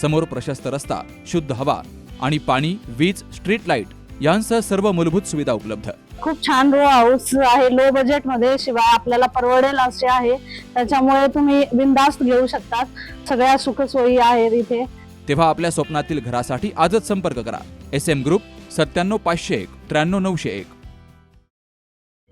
समोर प्रशस्त रस्ता शुद्ध हवा आणि पाणी वीज स्ट्रीट लाइट यांसह सर्व मूलभूत सुविधा उपलब्ध. खूप छान रो हाऊस आहे. लो बजेटमध्ये शिवाय आपल्याला परवडेल असे आहे. त्याच्यामुळे तुम्ही बिंदास्त घेऊ शकतात. सगळ्या सुखसोयी आहेत इथे. तेव्हा आपल्या स्वप्नातील घरासाठी आजच संपर्क करा. एस एम ग्रुप सत्त्याण्णव पाचशे एक त्र्याण्णव नऊशे एक.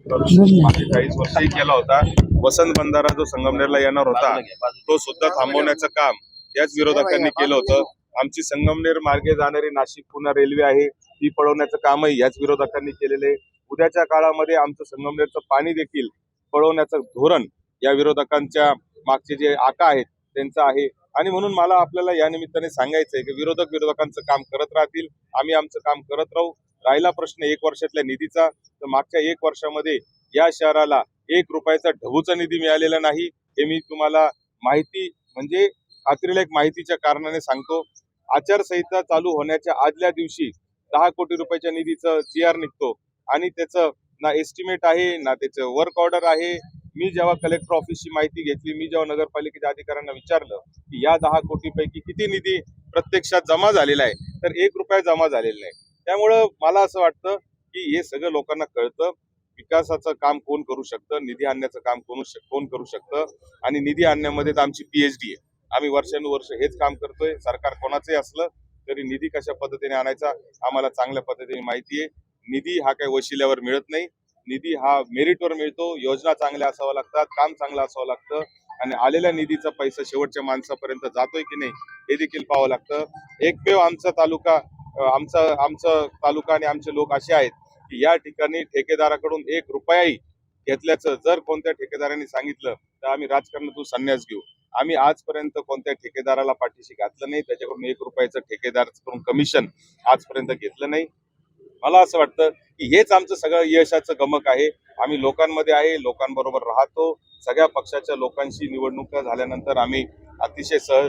चाळीस वर्षही केला होता. वसंत बंधारा जो संगमनेरला येणार होता तो सुद्धा थांबवण्याचं काम याच विरोधकांनी केलं होतं. आमची संगमनेर मार्गे जाणारी नाशिक पुणे रेल्वे आहे ती पळवण्याचं कामही याच विरोधकांनी केलेले. आहे. उद्याच्या काळामध्ये आमचं संगमनेरचं पाणी देखील पळवण्याचं धोरण या विरोधकांच्या मागचे जे आका आहेत त्यांचं आहे. आणि म्हणून मला आपल्याला या निमित्ताने सांगायचं आहे की विरोधक विरोधकांचं काम करत राहतील आम्ही आमचं काम करत राहू. राहिला प्रश्न एक वर्षातल्या निधीचा तर मागच्या एक वर्षामध्ये या शहराला एक रुपयाचा ढबूचा निधी मिळालेला नाही हे मी तुम्हाला माहिती म्हणजे खात्रीला एक माहितीच्या कारणाने सांगतो आचारसंहिता चालू होण्याच्या आदल्या दिवशी दहा कोटी रुपयाच्या निधीचं जी आर निघतो आणि त्याचं ना एस्टिमेट आहे ना त्याचं वर्क ऑर्डर आहे. मी जेव्हा कलेक्टर ऑफिसची माहिती घेतली मी जेव्हा नगरपालिकेच्या अधिकाऱ्यांना विचारलं की या दहा कोटी पैकी किती निधी प्रत्यक्षात जमा झालेला आहे तर एक रुपया जमा झालेला नाही. त्यामुळं मला असं वाटतं की हे सगळं लोकांना कळतं विकासाचं काम कोण करू शकतं निधी आणण्याचं काम कोण कोण करू शकतं आणि निधी आणण्यामध्ये तर आमची पीएचडी आहे. आम्ही वर्षानुवर्ष हेच काम करतोय. सरकार कोणाचंही असलं तरी निधी कशा पद्धतीने आणायचा आम्हाला चांगल्या पद्धतीने माहिती आहे. निधी हा काही वशिल्यावर मिळत नाही. निधी हा मेरिटवर मिळतो. योजना चांगल्या असाव्या लागतात काम चांगलं असावं लागतं आणि आलेल्या निधीचा पैसा शेवटच्या माणसापर्यंत जातोय की नाही हे देखील पाहावं लागतं. एकमेव आमचा तालुका आमचा आमचा तालुका आणि आमचे लोक असे आहेत की या ठिकाणी ठेकेदाराकडून एक रुपयाही घेतल्याचं जर कोणत्या ठेकेदारांनी सांगितलं तर आम्ही राजकारणातून संन्यास घेऊ. आम्ही आजपर्यंत कोणत्या ठेकेदाराला पाठीशी घातलं नाही त्याच्याकडून एक रुपयाचं ठेकेदारकडून कमिशन आजपर्यंत घेतलं नाही. मला असं वाटतं की हेच आमचं सगळं यशाचं गमक आहे. आम्ही लोकांमध्ये आहे लोकांबरोबर राहतो. सगळ्या पक्षाच्या लोकांशी निवडणुका झाल्यानंतर आम्ही अतिशय सह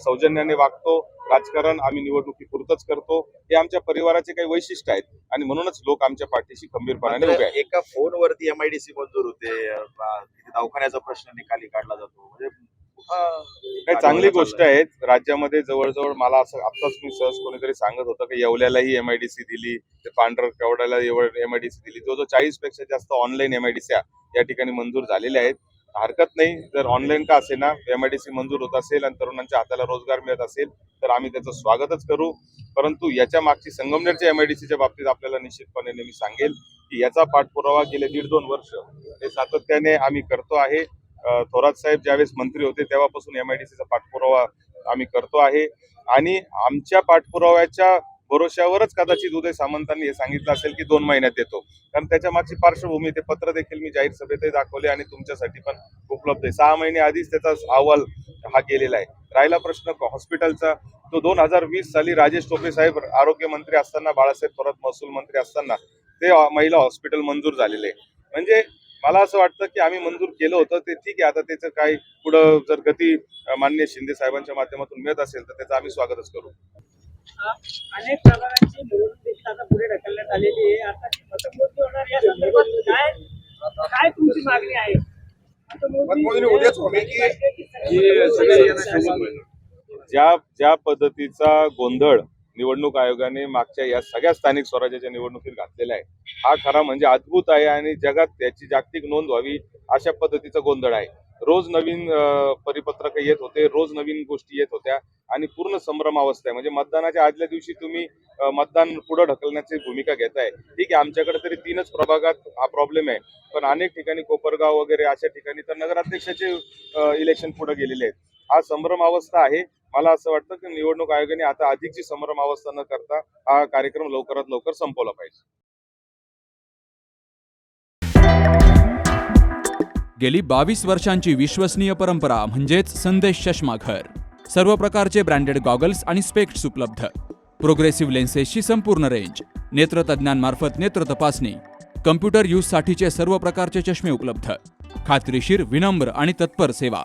सौजन्याने वागतो. राजकारण आम्ही निवडणुकीपुरतच करतो. हे आमच्या परिवाराचे काही वैशिष्ट्य आहेत आणि म्हणूनच लोक आमच्या पाठीशी खंबीरपणाने उभे आहेत. एका फोनवरती एमआयडीसी मंजूर होते. दवाखान्याचा प्रश्न निकाली काढला जातो. म्हणजे नाही चांगली गोष्ट आहे. राज्यामध्ये जवळजवळ मला असं आत्ताच मी सहज कोणीतरी सांगत होतं की येवल्यालाही एमआयडीसी दिली ते पांढर केवड्याला एमआयडीसी दिली. जो जो चाळीसपेक्षा जास्त ऑनलाईन एमआयडीसी या ठिकाणी मंजूर झालेल्या आहेत. हरकत नाही. जर ऑनलाईन का असे ना एमआयडीसी मंजूर होत असेल आणि तरुणांच्या हाताला रोजगार मिळत असेल तर आम्ही त्याचं स्वागतच करू. परंतु याच्या मागची संगमनेरच्या एमआयडीसीच्या बाबतीत आपल्याला निश्चितपणे मी सांगेल की याचा पाठपुरावा गेले दीड दोन वर्ष. हे सातत्याने आम्ही करतो आहे. थोरात साहेब ज्यावेळेस मंत्री होते तेव्हापासून एम आय डी सीचा पाठपुरावा आम्ही करतो आहे. आणि आमच्या पाठपुराव्याच्या भरोश्यावरच कदाचित उदय सामंतांनी हे सांगितलं असेल की दोन महिन्यात देतो. कारण त्याच्या मागची पार्श्वभूमी ते पत्र देखील मी जाहीर सभेतही दाखवले आणि तुमच्यासाठी पण उपलब्ध आहे. सहा महिने आधीच त्याचा अहवाल हा गेलेला आहे. राहिला प्रश्न हॉस्पिटलचा. तो दोन हजार वीस साली राजेश टोपे साहेब आरोग्यमंत्री असताना बाळासाहेब थोरात महसूल मंत्री असताना ते महिला हॉस्पिटल मंजूर झालेले आहे. म्हणजे मला असं वाटतं की आम्ही मंजूर केलं होतं ते ठीक आहे. आता त्याचं काही पुढं जर गती अ, माननीय शिंदे साहेबांच्या माध्यमातून मिळत असेल तर त्याचं आम्ही स्वागतच करू. अनेक प्रकारांची निवडणूक देखील आता पुढे ढकलण्यात आलेली आहे. आता ती मतमोजणी होणार या संदर्भात काय काय तुमची मागणी आहे? मतमोजणी उद्याच ज्या ज्या पद्धतीचा गोंधळ निवडणूक आयोगाने मागच्या या सगळ्या स्थानिक स्वराज्याच्या निवडणुकीत घातलेला आहे हा खरा म्हणजे अद्भुत आहे आणि जगात त्याची जागतिक नोंद व्हावी अशा पद्धतीचा गोंधळ आहे. रोज नवीन परिपत्रक येत होते रोज नवीन गोष्टी येत होत्या आणि पूर्ण संभ्रम अवस्था आहे. म्हणजे मतदानाच्या आदल्या दिवशी तुम्ही मतदान पुढे ढकलण्याची भूमिका घेताय. ठीक आहे आमच्याकडे तरी तीनच प्रभागात हा प्रॉब्लेम आहे. पण अनेक ठिकाणी कोपरगाव वगैरे अशा ठिकाणी तर नगराध्यक्षाचे इलेक्शन पुढे गेलेले आहेत. हा संभ्रम अवस्था आहे. मला असं वाटतं की निवडणूक आयोगाने आता अधिकची संभ्रम अवस्था न करता हा कार्यक्रम लवकरात लवकर संपवला पाहिजे. गेली बावीस वर्षांची विश्वसनीय परंपरा म्हणजेच संदेश चष्मा घर. सर्व प्रकारचे ब्रँडेड गॉगल्स आणि स्पेक्ट्स उपलब्ध. प्रोग्रेसिव्ह लेन्सेसची संपूर्ण रेंज नेत्रतज्ञांमार्फत नेत्र तपासणी कम्प्युटर यूजसाठीचे सर्व प्रकारचे चष्मे उपलब्ध. खात्रीशीर विनम्र आणि तत्पर सेवा.